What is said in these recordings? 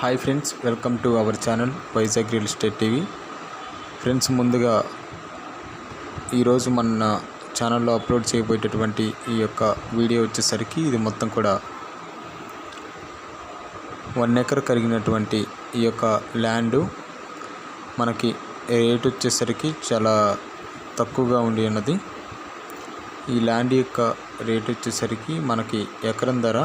Hi friends welcome to our channel Vizag real estate TV friends ముందుగా ఈరోజు మన ఛానల్లో అప్లోడ్ చేయబోయేటటువంటి ఈ యొక్క వీడియో వచ్చేసరికి ఇది మొత్తం కూడా వన్ ఎకర్ కలిగినటువంటి ఈ యొక్క ల్యాండు మనకి రేట్ వచ్చేసరికి చాలా తక్కువగా ఉండి ఉన్నది. ఈ ల్యాండ్ యొక్క రేట్ వచ్చేసరికి మనకి ఎకరం ధర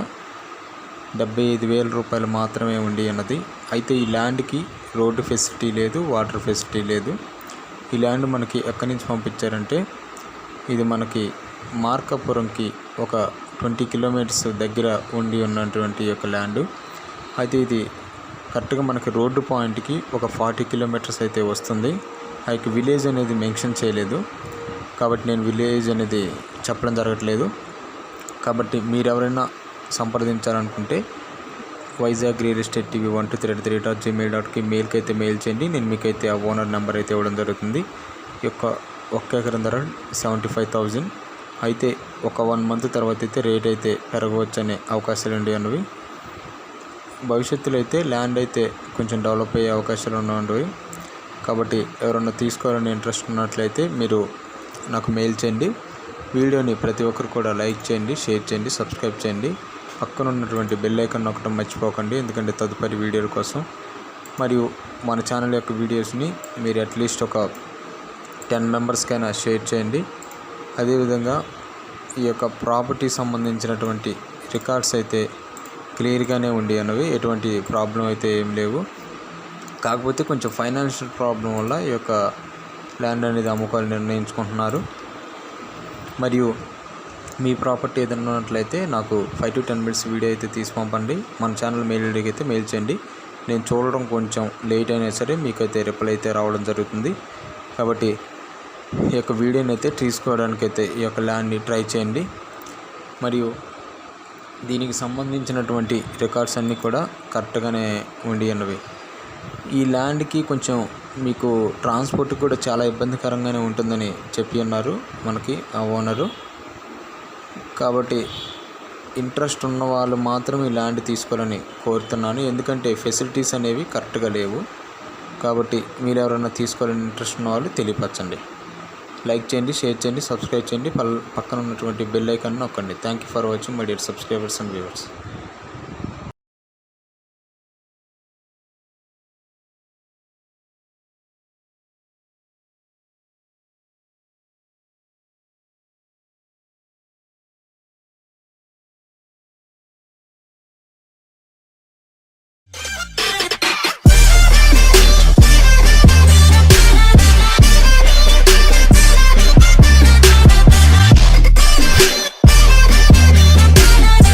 డెబ్బై ఐదు వేల రూపాయలు మాత్రమే ఉండి ఉన్నది. అయితే ఈ ల్యాండ్కి రోడ్డు ఫెసిలిటీ లేదు వాటర్ ఫెసిలిటీ లేదు. ఈ ల్యాండ్ మనకి ఎక్కడి నుంచి పంపించారంటే ఇది మనకి మార్కాపురంకి ఒక ట్వంటీ కిలోమీటర్స్ దగ్గర ఉండి ఉన్నటువంటి యొక్క ల్యాండ్. అయితే ఇది కరెక్ట్గా మనకి రోడ్డు పాయింట్కి ఒక ఫార్టీ కిలోమీటర్స్ అయితే వస్తుంది. ఆ యొక్క విలేజ్ అనేది మెన్షన్ చేయలేదు. కాబట్టి నేను విలేజ్ అనేది చెప్పడం జరగట్లేదు. కాబట్టి మీరు ఎవరైనా సంప్రదించాలనుకుంటే Vizag real estate TV one two three three dot Gmail డాట్కి మెయిల్కి అయితే మెయిల్ చేయండి. నేను మీకైతే ఆ ఓనర్ నెంబర్ అయితే ఇవ్వడం జరుగుతుంది. ఈ యొక్క ఒక్క ఎకరం ధర సెవెంటీ ఫైవ్ థౌజండ్ అయితే ఒక వన్ మంత్ తర్వాత అయితే రేట్ అయితే పెరగవచ్చు అనే అవకాశాలు ఉండి అన్నవి. భవిష్యత్తులో అయితే ల్యాండ్ అయితే కొంచెం డెవలప్ అయ్యే అవకాశాలు ఉన్నవి కాబట్టి ఎవరన్నా తీసుకోవాలని ఇంట్రెస్ట్ ఉన్నట్లయితే మీరు నాకు మెయిల్ చేయండి. వీడియోని ప్రతి ఒక్కరు కూడా లైక్ చేయండి షేర్ చేయండి సబ్స్క్రైబ్ చేయండి. పక్కన ఉన్నటువంటి బెల్ ఐకాన్ నొక్కడం మర్చిపోకండి ఎందుకంటే తదుపరి వీడియోల కోసం. మరియు మన ఛానల్ యొక్క వీడియోస్ని మీరు అట్లీస్ట్ ఒక టెన్ మెంబర్స్కైనా షేర్ చేయండి. అదేవిధంగా ఈ యొక్క ప్రాపర్టీ సంబంధించినటువంటి రికార్డ్స్ అయితే క్లియర్గానే ఉండి అన్నవి ఎటువంటి ప్రాబ్లం అయితే ఏం లేవు. కాకపోతే కొంచెం ఫైనాన్షియల్ ప్రాబ్లం వల్ల ఈ యొక్క ల్యాండ్ అనేది అమ్ముకోవాలని నిర్ణయించుకుంటున్నారు. మరియు మీ ప్రాపర్టీ ఏదైనా ఉన్నట్లయితే నాకు five to ten minutes video అయితే తీసి పంపండి. మన ఛానల్ మెయిల్ ఐడికి అయితే మెయిల్ చేయండి. నేను చూడడం కొంచెం లేట్ అయినా సరే మీకైతే రిప్లై అయితే రావడం జరుగుతుంది. కాబట్టి ఈ యొక్క వీడియోని అయితే తీసుకోవడానికి అయితే ఈ యొక్క ల్యాండ్ని ట్రై చేయండి. మరియు దీనికి సంబంధించినటువంటి రికార్డ్స్ అన్నీ కూడా కరెక్ట్గానే ఉండి అన్నవి ఈ ల్యాండ్కి కొంచెం మీకు ట్రాన్స్పోర్ట్ కూడా చాలా ఇబ్బందికరంగానే ఉంటుందని చెప్పి ఉన్నారు మనకి ఆ ఓనరు కాబట్టి ఇంట్రెస్ట్ ఉన్న వాళ్ళు మాత్రం ఈ ల్యాండ్ తీసుకోవాలని కోరుతున్నాను. ఎందుకంటే ఫెసిలిటీస్ అనేవి కరెక్ట్గా లేవు. కాబట్టి మీరు ఎవరైనా తీసుకోవాలని ఇంట్రెస్ట్ ఉన్న వాళ్ళు తెలియపరచండి. లైక్ చేయండి షేర్ చేయండి సబ్స్క్రైబ్ చేయండి. పల్ పక్కన ఉన్నటువంటి బెల్ ఐకాన్ నొక్కండి. Thank you for watching my dear subscribers and viewers.